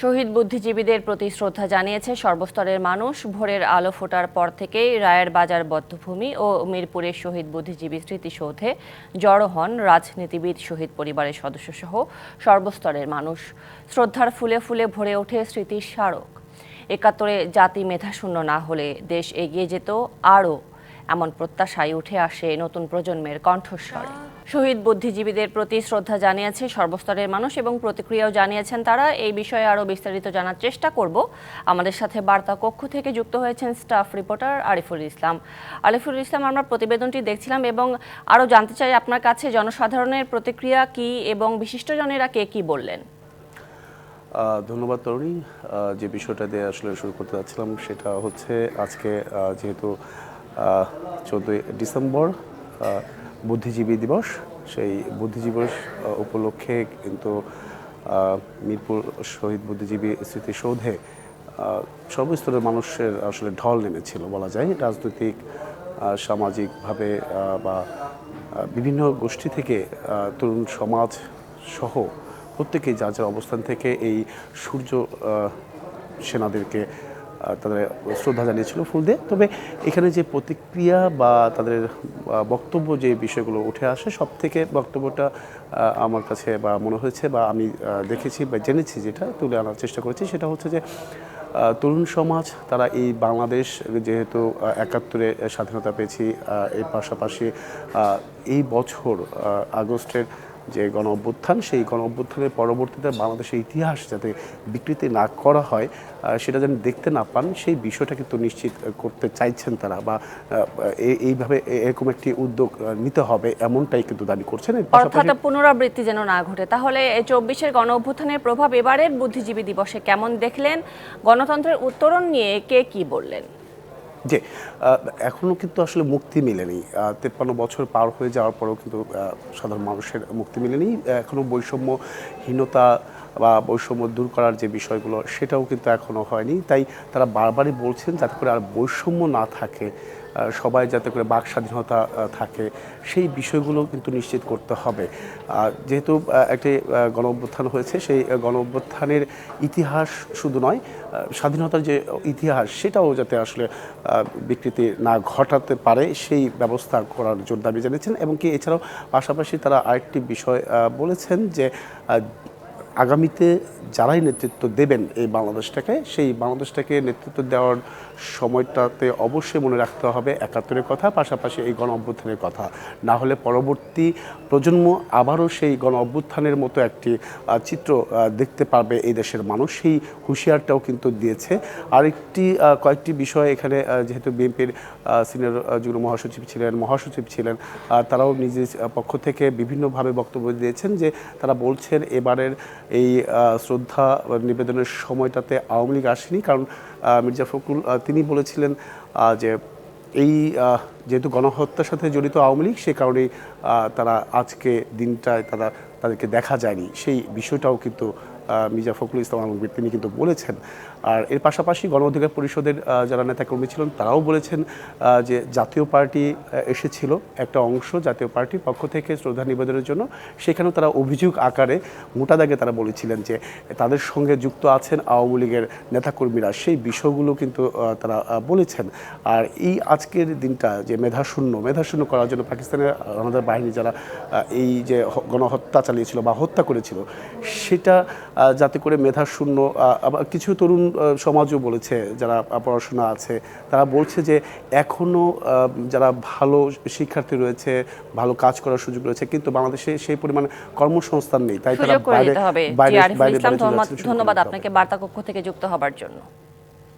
শহীদ বুদ্ধিজীবীদের প্রতি শ্রদ্ধা জানিয়েছে সর্বস্তরের মানুষ। ভোরের আলো ফোটার পর থেকেই রায়ের বাজার বদ্ধভূমি ও মিরপুরের শহীদ বুদ্ধিজীবী স্মৃতিসৌধে জড়ো হন রাজনীতিবিদ শহীদ পরিবারের সদস্যসহ সর্বস্তরের মানুষ। শ্রদ্ধার ফুলে ফুলে ভরে ওঠে স্মৃতির স্মারক। একাত্তরে জাতি মেধাশূন্য না হলে দেশ এগিয়ে যেত আরও। এমন প্রত্যাশায় উঠে আসে নতুন প্রজন্মের কণ্ঠস্বরে। শহীদ বুদ্ধিজীবীদের প্রতি শ্রদ্ধা জানিয়েছে সর্বস্তরের মানুষ এবং প্রতিক্রিয়াও জানিয়েছেন তারা। এই বিষয়ে আরও বিস্তারিত জানার চেষ্টা করব। আমাদের সাথে বার্তা কক্ষ থেকে যুক্ত হয়েছেন স্টাফ রিপোর্টার আরিফুল ইসলাম। আরিফুল ইসলাম, আমরা প্রতিবেদনটি দেখছিলাম এবং আরও জানতে চাই আপনার কাছে জনসাধারণের প্রতিক্রিয়া কি এবং বিশিষ্টজনেরা কে কি বললেন? ধন্যবাদ তরুণী। যে বিষয়টা দিয়ে আসলে শুরু করতে যাচ্ছিলাম সেটা হচ্ছে আজকে যেহেতু চোদ্দোই ডিসেম্বর বুদ্ধিজীবী দিবস। সেই বুদ্ধিজীবী দিবস উপলক্ষে কিন্তু মিরপুর শহীদ বুদ্ধিজীবী স্মৃতিসৌধে সর্বস্তরের মানুষের আসলে ঢল নেমেছিল বলা যায়। রাজনৈতিক সামাজিকভাবে বা বিভিন্ন গোষ্ঠী থেকে তরুণ সমাজ সহ প্রত্যেকেই যা যার অবস্থান থেকে এই সূর্য সেনাদেরকে তাদের শ্রদ্ধা জানিয়েছিল ফুল দিয়ে। তবে এখানে যে প্রতিক্রিয়া বা তাদের বক্তব্য যে বিষয়গুলো উঠে আসে সব থেকে বক্তব্যটা আমার কাছে বা মনে হয়েছে বা আমি দেখেছি বা জেনেছি যেটা তুলে আনার চেষ্টা করেছি, সেটা হচ্ছে যে তরুণ সমাজ, তারা এই বাংলাদেশ যেহেতু একাত্তরে স্বাধীনতা পেয়েছি এর পাশাপাশি এই বছর আগস্টের যে গণ অভ্যুত্থান সেই গণ অভ্যুত্থানের পরবর্তীতে বাংলাদেশের ইতিহাস যাতে বিকৃতি না করা হয় সেটা যেন দেখতে না পান, সেই বিষয়টা কিন্তু নিশ্চিত করতে চাইছেন তারা বা এই- এইভাবে এরকম একটি উদ্যোগ নিতে হবে এমনটাই কিন্তু দাবি করছেন। পুনরাবৃত্তি যেন না ঘটে। তাহলে চব্বিশের গণ অভ্যুত্থানের প্রভাব এবারের বুদ্ধিজীবী দিবসে কেমন দেখলেন? গণতন্ত্রের উত্তরণ নিয়ে কে কি বললেন? যে এখনও কিন্তু আসলে মুক্তি মেলেনি। তেপ্পান্ন বছর পার হয়ে যাওয়ার পরেও কিন্তু সাধারণ মানুষের মুক্তি মেলেনি। এখনও বৈষম্যহীনতা বা বৈষম্য দূর করার যে বিষয়গুলো, সেটাও কিন্তু এখনও হয়নি। তাই তারা বারবারই বলছেন যাতে করে আর বৈষম্য না থাকে সবাই যাতে করে বাক স্বাধীনতা থাকে, সেই বিষয়গুলো কিন্তু নিশ্চিত করতে হবে। যেহেতু একটি গণ অভ্যুত্থান হয়েছে, সেই গণ অভ্যুত্থানের ইতিহাস শুধু নয় স্বাধীনতার যে ইতিহাস, সেটাও যাতে আসলে বিকৃতি না ঘটাতে পারে, সেই ব্যবস্থা করার জোর দাবি জানিয়েছেন। এবং কি এছাড়াও পাশাপাশি তারা আরেকটি বিষয় বলেছেন যে আগামীতে যারাই নেতৃত্ব দেবেন এই বাংলাদেশটাকে সেই বাংলাদেশটাকে নেতৃত্ব দেওয়ার সময়টাতে অবশ্যই মনে রাখতে হবে একাত্তরের কথা পাশাপাশি এই গণ অভ্যুত্থানের কথা। না হলে পরবর্তী প্রজন্ম আবারও সেই গণ অভ্যুত্থানের মতো একটি চিত্র দেখতে পারবে এই দেশের মানুষ। সেই হুঁশিয়ারটাও কিন্তু দিয়েছে। আরেকটি কয়েকটি বিষয় এখানে যেহেতু বিএনপির সিনিয়র যুগ্ম মহাসচিব ছিলেন মহাসচিব ছিলেন তারাও নিজ নিজ, পক্ষ থেকে বিভিন্নভাবে বক্তব্য দিয়েছেন যে তারা বলছেন এবারের এই শ্রদ্ধা নিবেদনের সময়টাতে আওয়ামী লীগ আসেনি। কারণ মির্জা ফখরুল তিনি বলেছিলেন যে এই যেহেতু গণহত্যার সাথে জড়িত আওয়ামী লীগ, সে কারণেই তারা আজকে দিনটায় তারা তাদেরকে দেখা যায়নি। সেই বিষয়টাও কিন্তু মির্জা ফখরুল ইসলাম আলমগীর তিনি কিন্তু বলেছেন। আর এর পাশাপাশি গণ অধিকার পরিষদের যারা নেতাকর্মী ছিলেন, তারাও বলেছেন যে জাতীয় পার্টি এসেছিল একটা অংশ জাতীয় পার্টির পক্ষ থেকে শ্রদ্ধা নিবেদনের জন্য। সেখানেও তারা অভিযোগ আকারে মোটা দাগে তারা বলেছিলেন যে তাদের সঙ্গে যুক্ত আছেন আওয়ামী লীগের নেতাকর্মীরা। সেই বিষয়গুলো কিন্তু তারা বলেছেন। আর এই আজকের দিনটা যে মেধাশূন্য মেধাশূন্য করার জন্য পাকিস্তানের আমাদের বাহিনী যারা এই যে গণহত্যা চালিয়েছিল বা হত্যা করেছিল, সেটা যাতে করে মেধাশূন্য শূন্য আবার কিছু তরুণ সমাজও বলেছে যারা পড়াশোনা আছে তারা বলছে যে এখনও যারা ভালো শিক্ষার্থী রয়েছে ভালো কাজ করার সুযোগ রয়েছে কিন্তু বাংলাদেশে সেই পরিমাণ কর্মসংস্থান নেই তাই তারা বাইরে বাইরে ধন্যবাদ-। আপনাকে বার্তা কক্ষ থেকে যুক্ত হবার জন্য